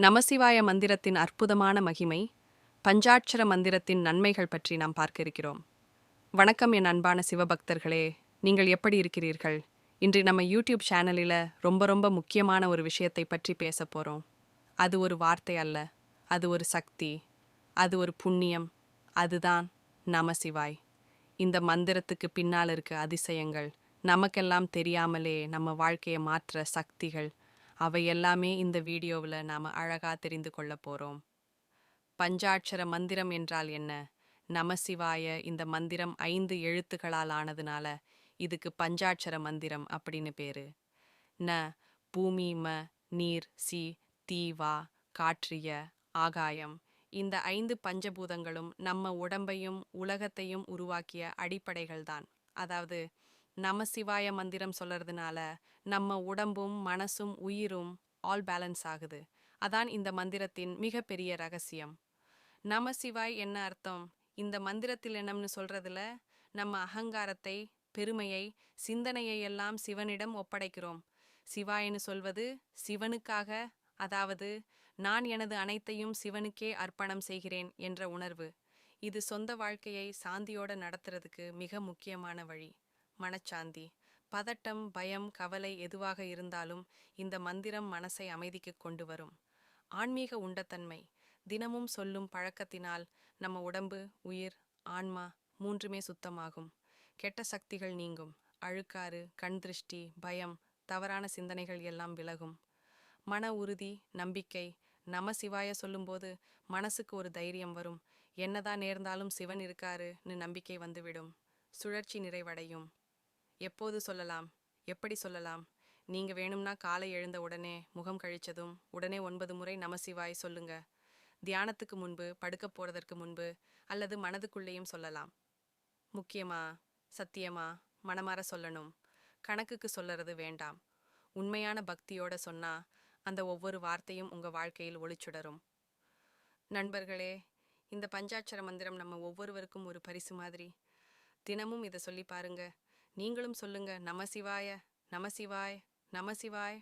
நமசிவாய மந்திரத்தின் அற்புதமான மகிமை பஞ்சாட்சர மந்திரத்தின் நன்மைகள் பற்றி நாம் பார்க்க இருக்கிறோம் வணக்கம் என் அன்பான சிவபக்தர்களே நீங்கள் எப்படி இருக்கிறீர்கள்? இன்று நம்ம யூடியூப் சேனலில் ரொம்ப ரொம்ப முக்கியமான ஒரு விஷயத்தை பற்றி பேச போகிறோம் அது ஒரு வார்த்தை அல்ல அது ஒரு சக்தி அது ஒரு புண்ணியம் அதுதான் நமசிவாய். இந்த மந்திரத்துக்கு பின்னால் இருக்க அதிசயங்கள் நமக்கெல்லாம் தெரியாமலே நம்ம வாழ்க்கையை மாற்ற சக்திகள் அவை எல்லாமே இந்த வீடியோவில் நாம் அழகாக தெரிந்து கொள்ள போகிறோம் பஞ்சாட்சர மந்திரம் என்றால் என்ன? நமசிவாய இந்த மந்திரம் ஐந்து எழுத்துக்களால் ஆனதுனால இதுக்கு பஞ்சாட்சர மந்திரம் அப்படின்னு பேரு. ந பூமி ம நீர் சி தீ வா காற்றிய ஆகாயம். இந்த ஐந்து பஞ்சபூதங்களும் நம்ம உடம்பையும் உலகத்தையும் உருவாக்கிய அடிப்படைகள்தான். அதாவது நம சிவாய மந்திரம் சொல்றதுனால நம்ம உடம்பும் மனசும் உயிரும் ஆல் பேலன்ஸ் ஆகுது. அதான் இந்த மந்திரத்தின் மிகப்பெரிய ரகசியம். நமசிவாய் என்ன அர்த்தம்? இந்த மந்திரத்தில் என்னம்னு சொல்றதுல நம்ம அகங்காரத்தை பெருமையை சிந்தனையை எல்லாம் சிவனிடம் ஒப்படைக்கிறோம். சிவாயன்னு சொல்வது சிவனுக்காக அதாவது நான் எனது அனைத்தையும் சிவனுக்கே அர்ப்பணம் செய்கிறேன் என்ற உணர்வு. இது சொந்த வாழ்க்கையை சாந்தியோட நடத்துறதுக்கு மிக முக்கியமான வழி. மனச்சாந்தி. பதட்டம் பயம் கவலை எதுவாக இருந்தாலும் இந்த மந்திரம் மனசை அமைதிக்கு கொண்டு வரும். ஆன்மீக உண்டத்தன்மை. தினமும் சொல்லும் பழக்கத்தினால் நம்ம உடம்பு உயிர் ஆன்மா மூன்றுமே சுத்தமாகும். கெட்ட சக்திகள் நீங்கும். அழுக்காறு கண் திருஷ்டி பயம் தவறான சிந்தனைகள் எல்லாம் விலகும். மன உறுதி நம்பிக்கை நம சிவாய சொல்லும்போது மனசுக்கு ஒரு தைரியம் வரும். என்னதான் நேர்ந்தாலும் சிவன் இருக்காருன்னு நம்பிக்கை வந்துவிடும். சுழற்சி நிறைவடையும். எப்போது சொல்லலாம்? எப்படி சொல்லலாம்? நீங்க வேணும்னா காலை எழுந்த உடனே முகம் கழிச்சதும் உடனே ஒன்பது முறை நமசிவாய் சொல்லுங்க. தியானத்துக்கு முன்பு படுக்க போறதற்கு முன்பு அல்லது மனதுக்குள்ளேயும் சொல்லலாம். முக்கியமா சத்தியமா மனமாற சொல்லணும். கணக்குக்கு சொல்லறது வேண்டாம். உண்மையான பக்தியோட சொன்னா அந்த ஒவ்வொரு வார்த்தையும் உங்க வாழ்க்கையில் ஒளிச்சுடரும். நண்பர்களே இந்த பஞ்சாட்சர மந்திரம் நம்ம ஒவ்வொருவருக்கும் ஒரு பரிசு மாதிரி. தினமும் இதை சொல்லி பாருங்க. நீங்களும் சொல்லுங்க நமசிவாய நமசிவாய் நமசிவாய்